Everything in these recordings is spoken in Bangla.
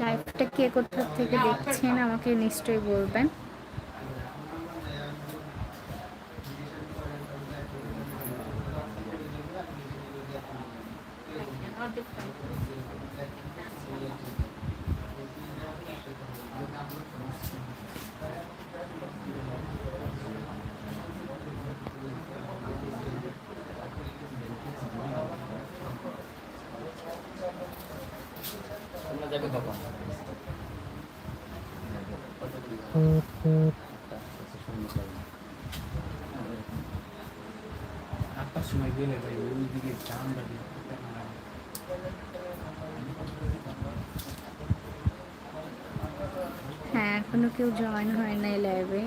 লাইভটা কে কোথা থেকে দেখছেন আমাকে নিশ্চয়ই বলবেন। যাবে কখন? আটটার সময় গেলে ভাই ওই দিকে জামটা দিয়ে হ্যাঁ এখনও কেউ জয়েন হয় নাই লাইভে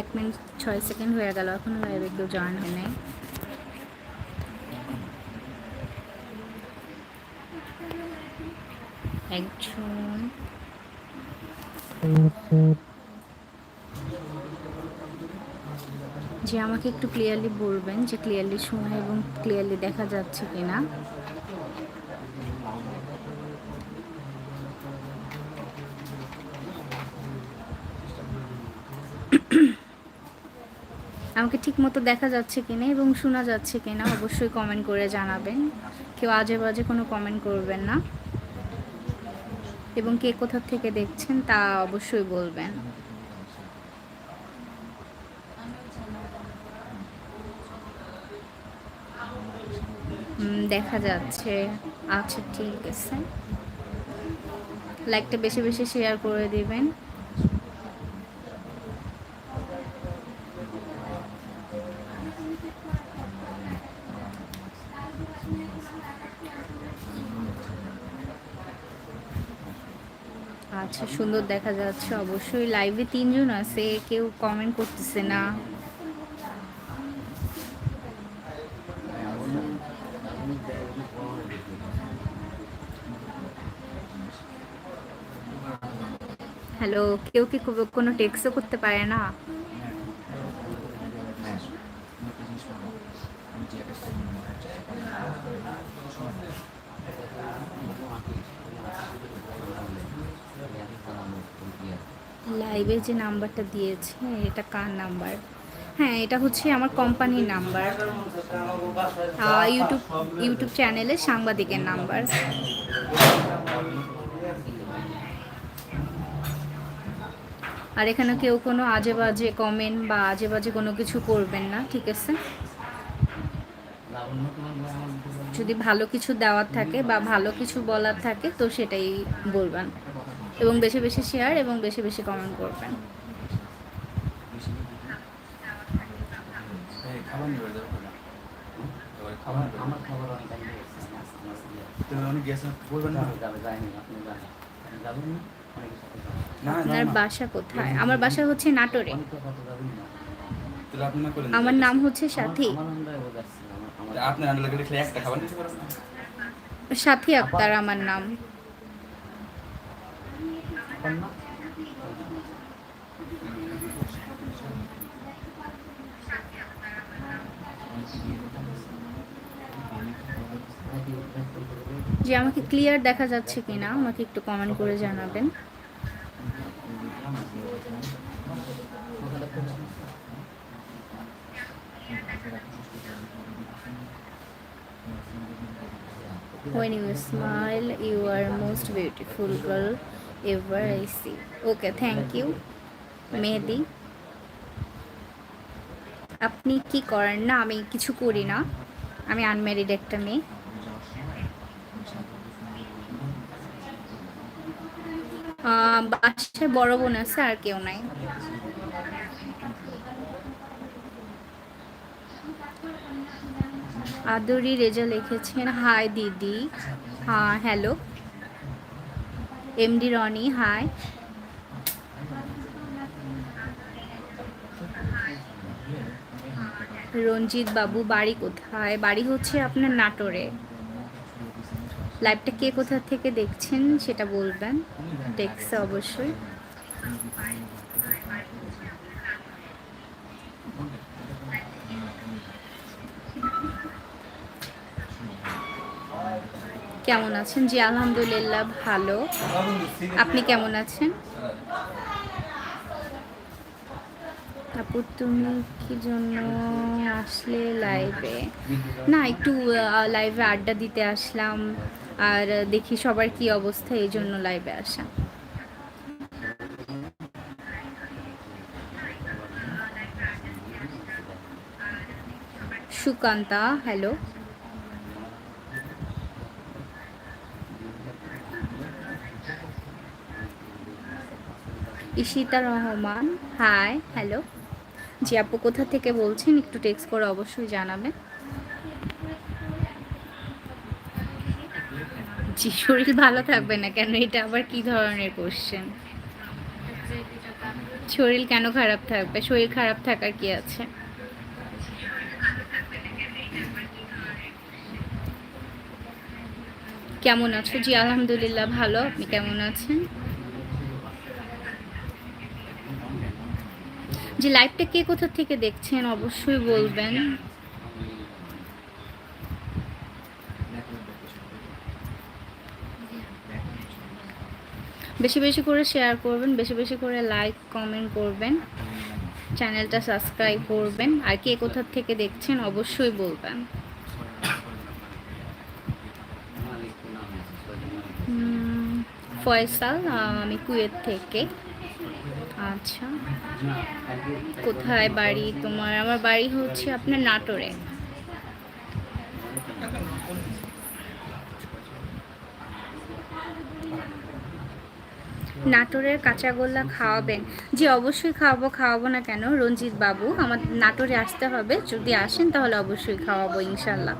এক মিনিট ছয় সেকেন্ড হয়ে গেল এখনও লাইভে কেউ জয়েন হয় নাই। একজন। যে আমাকে একটু ক্লিয়ারলি বলবেন যে ক্লিয়ারলি শোনা এবং ক্লিয়ারলি দেখা যাচ্ছে কিনা। আমাকে ঠিক মতো দেখা যাচ্ছে কিনা এবং শোনা যাচ্ছে কিনা অবশ্যই কমেন্ট করে জানাবেন। কেউ আজে বাজে কোনো কমেন্ট করবেন না। এবং কে কোথা থেকে দেখছেন তা অবশ্যই বলবেন। দেখা যাচ্ছে। আচ্ছা ঠিক আছে। লাইকটা বেশি বেশি শেয়ার করে দিবেন। আচ্ছা সুন্দর দেখা যাচ্ছে। অবশ্যই লাইভে তিনজন আছে, কেউ কমেন্ট করতেছে না। হ্যালো কেউ কি কোনো টেক্সও করতে পারে না? লাইভে যে নাম্বারটা দিয়েছে, এটা কার নাম্বার? হ্যাঁ এটা হচ্ছে আমার কোম্পানির নাম্বার। ইউটিউব ইউটিউব চ্যানেলের সাংবাদিকের নাম্বার। আর এখানে কেউ কোনো আজে বাজে কমেন্ট বা আজে বাজে কোনো কিছু করবেন না, ঠিক আছে লাবণ্য তোমার ভাই আমার দিকে বলে, যদি ভালো কিছু দেওয়ার থাকে বা ভালো কিছু বলার থাকে তো সেটাই বলবেন। এবং বেশি বেশি শেয়ার এবং বেশি বেশি কমেন্ট করবেন। আপনার বাসা কোথায়? আমার বাসা হচ্ছে নাটোরে। আমার নাম হচ্ছে সাথী। আপনার একটা খাবার নিতে সাথী আক্তার আমার নাম। যে আমাকে ক্লিয়ার দেখা যাচ্ছে কিনা, আমাকে একটু কমেন্ট করে জানাবেন। When you smile, you are most beautiful girl ever I see. Okay, thank you. মেহেদি আপনি কি করেন না আমি কিছু করি না আমি আনম্যারিড একটা মেয়ে বাসায় বড় বোন আছে আর কেউ নাই আদরি রেজা লিখেছেন, হাই দিদি হ্যাঁ hello. MD Rony, hi. Ranjit বাবু, বাড়ি কোথায়? বাড়ি হচ্ছে আপনার নাটোরে। লাইভটা কে কোথা থেকে দেখছেন সেটা বলবেন। দেখছে অবশ্যই। কেমন আছেন? জি, আলহামদুলিল্লাহ ভালো। আপনি কেমন আছেন? আপু, তুমি কি জন্য আসলে লাইভে না, একটু লাইভে আড্ডা দিতে আসলাম। আর দেখি সবার কি অবস্থা, এই জন্য লাইভে আসা। Sukanta hello Ishita Rahman. Hi hello জি, আপু, কোথা থেকে বলছেন? একটু টেক্সট করে অবশ্যই জানাবেন। জি, শরীর ভালো থাকবে না কেন? এটা আবার কি ধরনের কোশ্চেন শরীর কেন খারাপ থাকবে? শরীর খারাপ থাকার কি আছে? কেমন আছো? জি, আলহামদুলিল্লাহ, ভালো। আপনি কেমন আছেন? যে লাইভটা কে কোথা থেকে দেখছেন অবশ্যই বলবেন। বেশি বেশি করে শেয়ার করবেন, বেশি বেশি করে লাইক কমেন্ট করবেন চ্যানেলটা সাবস্ক্রাইব করবেন, আর কে কোথা থেকে দেখছেন অবশ্যই বলবেন। ফয়সাল আমি কুয়েত থেকে। আচ্ছা। কোথায় বাড়ি তোমার? আমার বাড়ি হচ্ছে আপনার নাটোরে। নাটোরের কাঁচাগোল্লা খাওয়াবেন। জি, অবশ্যই খাওয়াবো খাওয়াবো না কেন? রঞ্জিত বাবু, আমার নাটোরে আসতে হবে। যদি আসেন তাহলে অবশ্যই খাওয়াবো, ইনশাল্লাহ।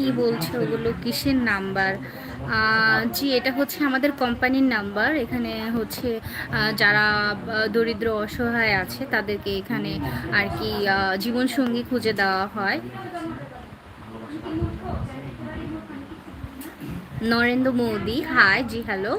কি বলছো ওগুলো? কিসের নাম্বার? জি, এটা হচ্ছে আমাদের কোম্পানির নাম্বার। এখানে হচ্ছে যারা দরিদ্র, অসহায় আছে, তাদেরকে এখানে আর কি জীবন জীবনসঙ্গী খুঁজে দেওয়া হয়। নরেন্দ্র মোদি, হাই, জি, হ্যালো।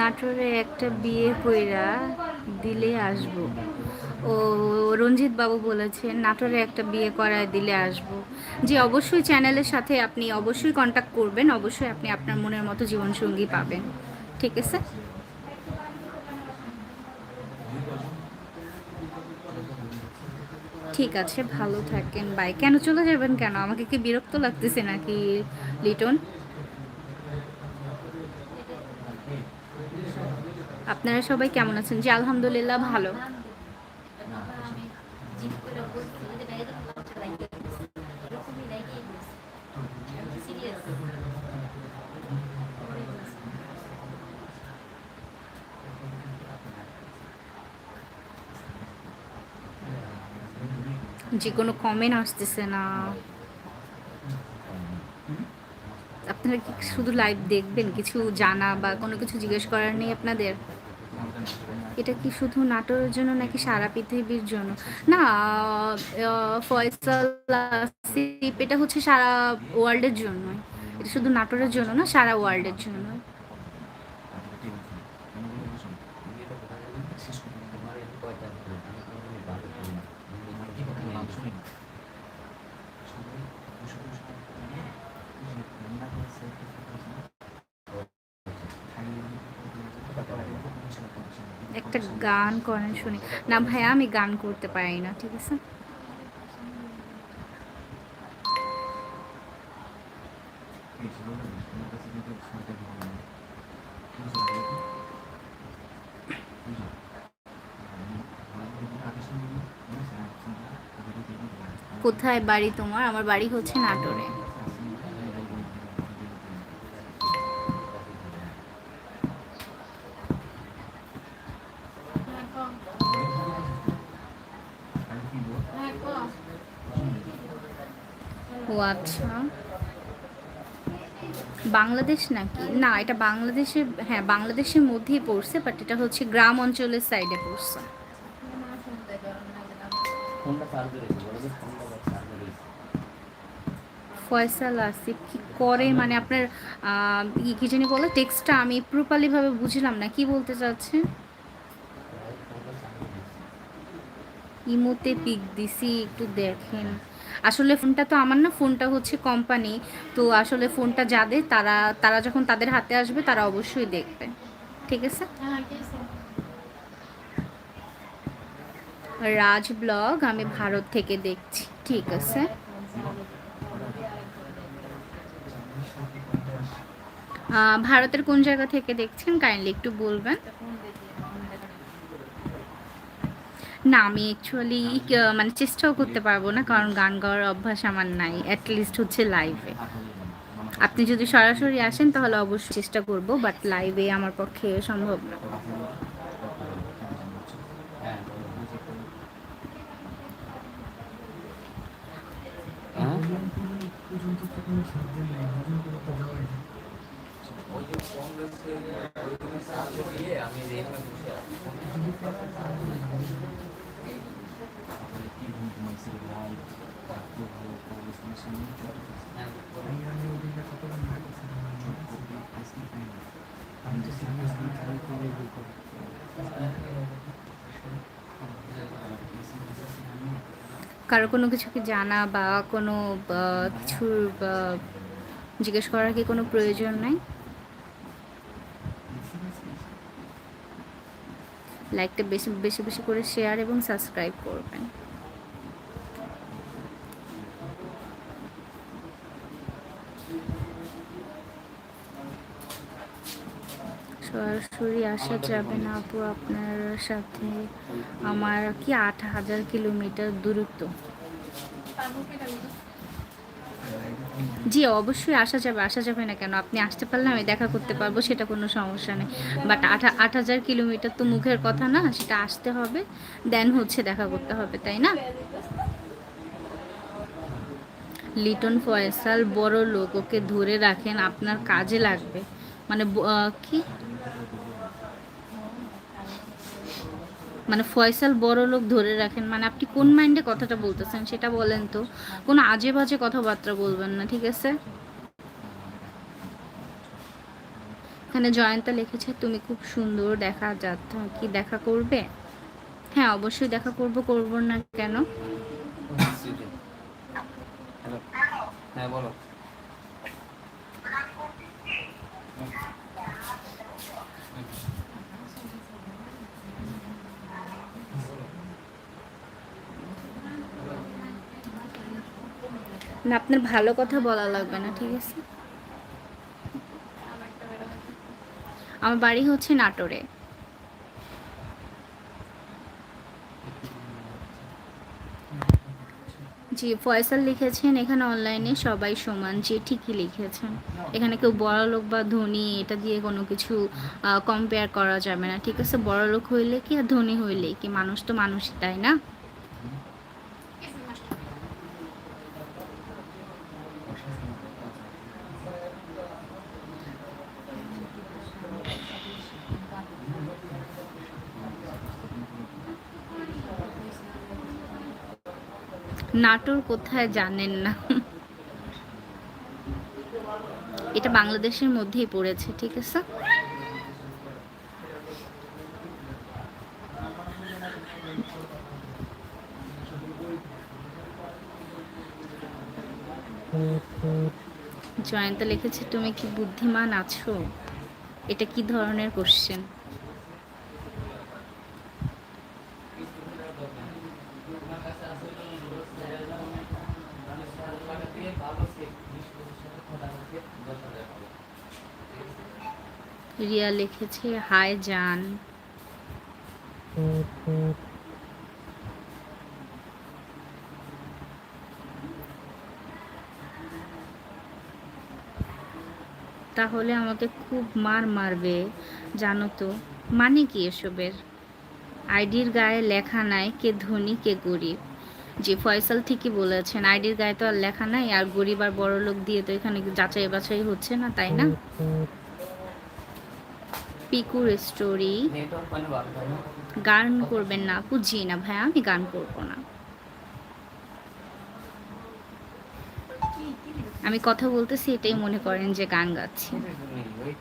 নাটোরে একটা বিয়ে কইরা দিলে আসব। ও রঞ্জিত বাবু বলেছেন, নাটোরে একটা বিয়ে করায় দিলে আসব। যে অবশ্যই চ্যানেলের সাথে আপনি অবশ্যই কন্ট্যাক্ট করবেন, অবশ্যই আপনি আপনার মনের মতো জীবনসঙ্গী পাবেন। ঠিক আছে? ঠিক আছে, ভালো থাকেন বাই কেন চলে যাবেন কেন? আমাকে কি বিরক্ত লাগতেছে নাকি, লিটন? আপনারা সবাই কেমন আছেন? জি, আলহামদুলিল্লাহ ভালো। যে কোনো কমেন্ট আসতেছে না। আপনারা কি শুধু লাইভ দেখবেন? কিছু জানা বা কোনো কিছু জিজ্ঞেস করার নেই আপনাদের? এটা কি শুধু নাটোরের জন্য নাকি সারা পৃথিবীর জন্য? না ফয়সাল, আসিফ, এটা হচ্ছে সারা ওয়ার্ল্ডের জন্য এটা শুধু নাটোরের জন্য না, সারা ওয়ার্ল্ডের জন্য গান করেন, শুনি। না ভাইয়া, আমি গান করতে পারি না, ঠিক আছে? কোথায় বাড়ি তোমার? আমার বাড়ি হচ্ছে নাটোরে ও আচ্ছা। বাংলাদেশ নাকি? না এটা বাংলাদেশের হ্যাঁ বাংলাদেশের মধ্যেই পড়ছে বাট এটা হচ্ছে গ্রাম অঞ্চলের সাইডে পড়ছে। ফয়সাল আসিফ কি করে? মানে আপনার আহ, কি- জানি বলে টেক্সটটা আমি প্রপারলিভাবে বুঝলাম না কি বলতে চাচ্ছে? ফোনটা ইমোতে পিক দিছি একটু দেখেন। আসলে ফোনটা তো আমার না, ফোনটা হচ্ছে কোম্পানি তো আসলে ফোনটা যাদের, তারা তারা যখন তাদের হাতে আসবে, তারা অবশ্যই দেখবে। ঠিক আছে? রাজ ব্লগ, আমি ভারত থেকে দেখছি। ঠিক আছে? ভারতের কোন জায়গা থেকে দেখছেন? কাইন্ডলি একটু বলবেন। না, আমি অ্যাকচুয়ালি মানে চেষ্টাও করতে পারব না, কারণ গান গাওয়ার অভ্যাস আমার নাই অ্যাটলিস্ট হচ্ছে লাইভে আপনি যদি সরাসরি আসেন, তাহলে অবশ্যই চেষ্টা করব বাট লাইভে আমার পক্ষে সম্ভব না। হ্যাঁ? কারও কোনো কিছু কি জানা বা কোনো কিছুর জিজ্ঞেস করার কি কোনো প্রয়োজন নাই? লাইকটা বেশি বেশি বেশি করে শেয়ার এবং সাবস্ক্রাইব করবেন। সরাসরি আসা যাবে না আপু আপনার সাথে আমার কি আট হাজার কিলোমিটার দূরত্ব? জি অবশ্যই আসা যাবে আসা যাবে না কেন? আপনি আসতে পারলে আমি দেখা করতে পারব সেটা কোনো সমস্যা নেই। বাট আট আট হাজার কিলোমিটার তো মুখের কথা না সেটা আসতে হবে দেন হচ্ছে দেখা করতে হবে তাই না? লিটন ফয়সাল বড় লোক ওকে ধরে রাখেন আপনার কাজে লাগবে। মানে কি? মানে ফয়সাল বড় লোক ধরে রাখেন। মানে আপনি কোন মাইন্ডে কথাটা বলতেছেন সেটা বলেন তো। কোনো আজে বাজে কথাবার্তা বলবেন না, ঠিক আছে? এখানে জয়ন্তা লিখেছে, তুমি খুব সুন্দর, দেখা যাচ্ছে কি দেখা করবে? হ্যাঁ অবশ্যই দেখা করব করব না কেন? হ্যাঁ বলো। না, আপনার ভালো কথা বলা লাগবে না, ঠিক আছে? আমার বাড়ি হচ্ছে নাটোরে। জি, ফয়সাল লিখেছেন, এখানে অনলাইনে সবাই সমান জি ঠিকই লিখেছেন। এখানে কেউ বড় লোক বা ধনী, এটা দিয়ে কোনো কিছু কম্পেয়ার করা যাবে না, ঠিক আছে? বড় লোক হইলে কি আর ধনী হইলে কি? মানুষ তো মানুষই, তাই না? নাটোর কোথায় জানেন না। এটা বাংলাদেশের মধ্যেই পড়েছে, ঠিক আছে? জয়ন্ত লিখেছে, তুমি কি বুদ্ধিমান আছো? এটা কি ধরনের কোশ্চেন রিয়া লিখেছে হাই জান। তাহলে আমাকে খুব মার মারবে, জানো তো। মানে কি এসবের? আইডির গায়ে লেখা নাই কে ধনী কে গরিব। জি ফয়সাল ঠিকই বলেছেন, আইডির গায়ে তো আর লেখা নাই, আর গরিব আর বড় লোক দিয়ে তো এখানে যাচাই বাছাই হচ্ছে না, তাই না? পিকুর স্টোরি গান করবেন না জি না ভাই, আমি গান করব না। আমি কথা বলতেছি, এটাই মনে করেন যে গান গাচ্ছি। ওই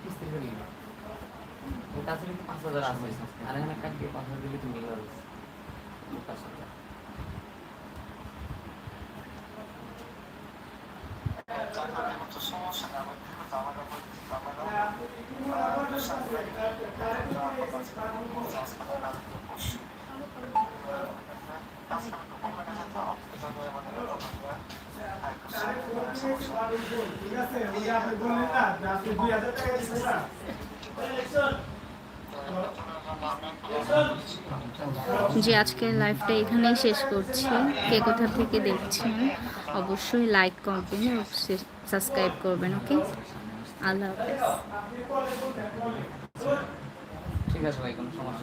যে আজকের লাইভটা এখানেই শেষ করছি। কে কোথা থেকে দেখছেন, অবশ্যই লাইক করবেন সাবস্ক্রাইব করবেন ওকে আল্লাহ হাফেজ। ঠিক আছে ভাই কোনো সমস্যা